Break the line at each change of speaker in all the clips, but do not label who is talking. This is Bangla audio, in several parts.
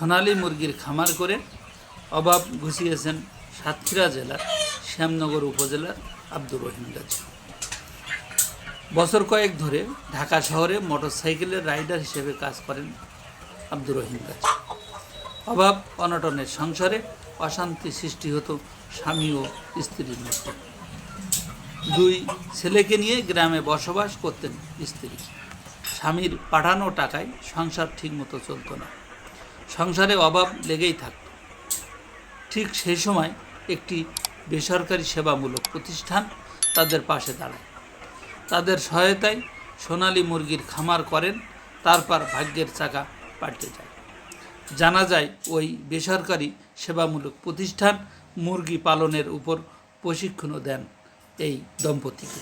সোনালী মুরগির খামার করে অভাব ঘুষিয়েছেন সাতক্ষীরা জেলার শ্যামনগর উপজেলার আব্দুর রহিম গাজী। বছর কয়েক ধরে ঢাকা শহরে মোটরসাইকেলের রাইডার হিসেবে কাজ করেন আব্দুর রহিম গাজী। অভাব অনটনের সংসারে অশান্তি সৃষ্টি হতো স্বামী ও স্ত্রীর মধ্যে। দুই ছেলেকে নিয়ে গ্রামে বসবাস করতেন স্ত্রী। স্বামীর পাঠানো টাকায় সংসার ঠিকমতো চলতো না। সংসারে অভাব লেগেই থাকত। ঠিক সেই সময় একটি বেসরকারি সেবামূলক প্রতিষ্ঠান তাদের পাশে দাঁড়ায়। তাদের সহায়তায় সোনালী মুরগির খামার করেন, তারপর ভাগ্যের চাকা পাল্টে যায়। জানা যায়, ওই বেসরকারি সেবামূলক প্রতিষ্ঠান মুরগি পালনের উপর প্রশিক্ষণও দেন এই দম্পতিকে।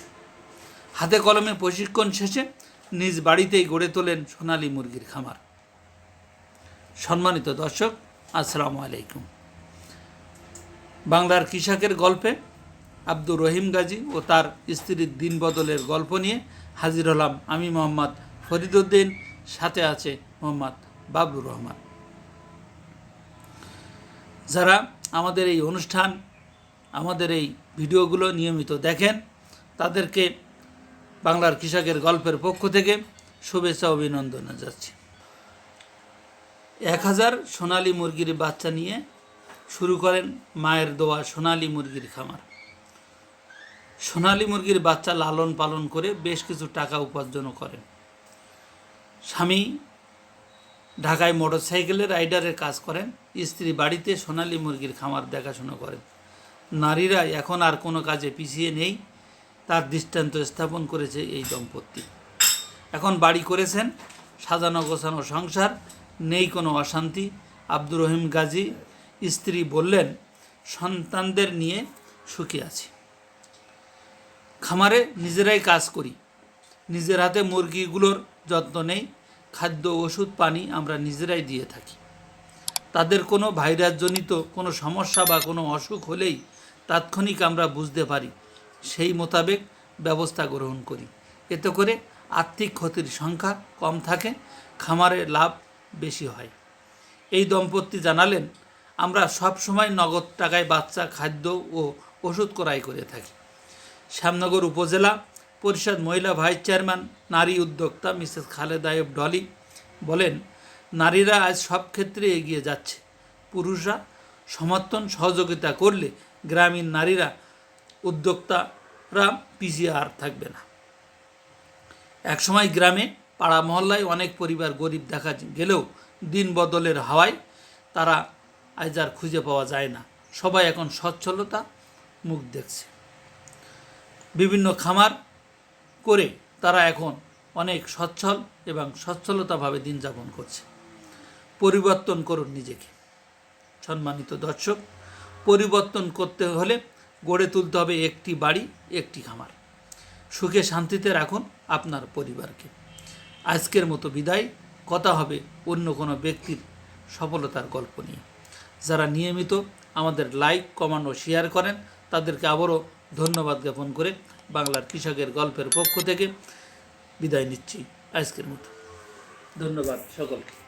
হাতে কলমে প্রশিক্ষণ শেষে নিজ বাড়িতেই গড়ে তোলেন সোনালী মুরগির খামার। সম্মানিত দর্শক, আসসালামু আলাইকুম। বাংলার কৃষকের গল্পে আব্দুর রহিম গাজী ও তার স্ত্রীর দিন বদলের গল্প নিয়ে হাজির হলাম আমি মোহাম্মদ ফরিদুদ্দিন সাথে আছে মোহাম্মদ বাবলুর রহমান। যারা আমাদের এই অনুষ্ঠান, আমাদের এই ভিডিওগুলো নিয়মিত দেখেন, তাদেরকে বাংলার কৃষকের গল্পের পক্ষ থেকে শুভেচ্ছা অভিনন্দন যাচ্ছি এক হাজার সোনালী মুরগির বাচ্চা নিয়ে শুরু করেন মায়ের দোয়া সোনালী মুরগির খামার। সোনালী মুরগির বাচ্চা লালন পালন করে বেশ কিছু টাকা উপার্জনও করেন। স্বামী ঢাকায় মোটরসাইকেলের রাইডারের কাজ করেন, স্ত্রী বাড়িতে সোনালী মুরগির খামার দেখাশোনা করেন। নারীরা এখন আর কোনো কাজে পিছিয়ে নেই, তার দৃষ্টান্ত স্থাপন করেছে এই দম্পতি। এখন বাড়ি করেছেন, সাজানো গোছানো সংসার নেই কোনো অশান্তি। আব্দুর রহিম গাজী স্ত্রী বললেন, সন্তানদের নিয়ে সুখী আছি। খামারে নিজেরাই কাজ করি। নিজের হাতে মুরগিগুলোর যত্ন নেই। খাদ্য, ওষুধ, পানি আমরা নিজেরাই দিয়ে থাকি। তাদের কোনো ভাইরাসজনিত কোনো সমস্যা বা কোনো অসুখ হলেই তাৎক্ষণিক আমরা বুঝতে পারি। সেই মোতাবেক ব্যবস্থা গ্রহণ করি। এতে করে আর্থিক ক্ষতির সংখ্যা কম থাকে। খামারে লাভ বেশি হয়। এই দম্পতি জানালেন, আমরা সব সময় নগদ টাকায় বাচ্চা, খাদ্য ও ওষুধ ক্রয় করে থাকি। শ্যামনগর উপজেলা পরিষদ মহিলা ভাইস চেয়ারম্যান, নারী উদ্যোক্তা মিসেস খালেদা এফ ডলি বলেন, নারীরা আজ সব ক্ষেত্রে এগিয়ে যাচ্ছে। পুরুষরা সমর্থন, সহযোগিতা করলে গ্রামীণ নারীরা, উদ্যোক্তারা পিছিয়ে আর থাকবে না। একসময় গ্রামে পাড়া মহল্লায় অনেক পরিবার গরিব দেখা গেলেও দিন বদলের হাওয়ায় তারা আজ আর খুঁজে পাওয়া যায় না। সবাই এখন সচ্ছলতা মুখ দেখছে। বিভিন্ন খামার করে তারা এখন অনেক সচ্ছল এবং সচ্ছলতাভাবে দিন যাপন করছে। পরিবর্তন করুন নিজেকে। সম্মানিত দর্শক, পরিবর্তন করতে হলে গড়ে তুলতে হবে একটি বাড়ি, একটি খামার। সুখে শান্তিতে রাখুন আপনার পরিবারকে। আজকের মতো বিদায়। কথা হবে অন্য কোনো ব্যক্তির সফলতার গল্প নিয়ে। যারা নিয়মিত আমাদের লাইক, কমেন্ট ও শেয়ার করেন, তাদেরকে আবারও ধন্যবাদ জ্ঞাপন করে বাংলার কৃষকের গল্পের পক্ষ থেকে বিদায় নিচ্ছি আজকের মতো। ধন্যবাদ সকলকে।